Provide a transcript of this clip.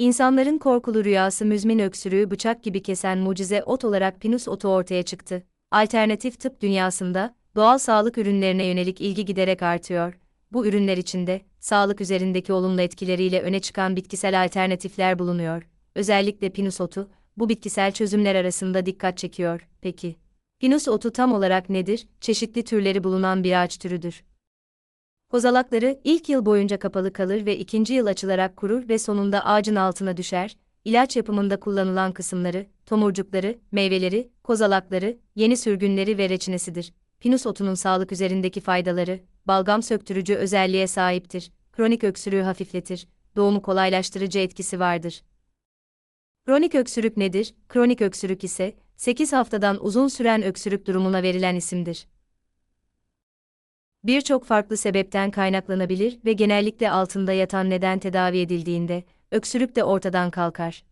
İnsanların korkulu rüyası müzmin öksürüğü bıçak gibi kesen mucize ot olarak Pinus otu ortaya çıktı. Alternatif tıp dünyasında, doğal sağlık ürünlerine yönelik ilgi giderek artıyor. Bu ürünler içinde, sağlık üzerindeki olumlu etkileriyle öne çıkan bitkisel alternatifler bulunuyor. Özellikle Pinus otu, bu bitkisel çözümler arasında dikkat çekiyor. Peki, Pinus otu tam olarak nedir? Çeşitli türleri bulunan bir ağaç türüdür. Kozalakları ilk yıl boyunca kapalı kalır ve ikinci yıl açılarak kurur ve sonunda ağacın altına düşer. İlaç yapımında kullanılan kısımları, tomurcukları, meyveleri, kozalakları, yeni sürgünleri ve reçinesidir. Pinus otunun sağlık üzerindeki faydaları, balgam söktürücü özelliğe sahiptir. Kronik öksürüğü hafifletir. Doğumu kolaylaştırıcı etkisi vardır. Kronik öksürük nedir? Kronik öksürük ise 8 haftadan uzun süren öksürük durumuna verilen isimdir birçok farklı sebepten kaynaklanabilir ve genellikle altında yatan neden tedavi edildiğinde öksürük de ortadan kalkar.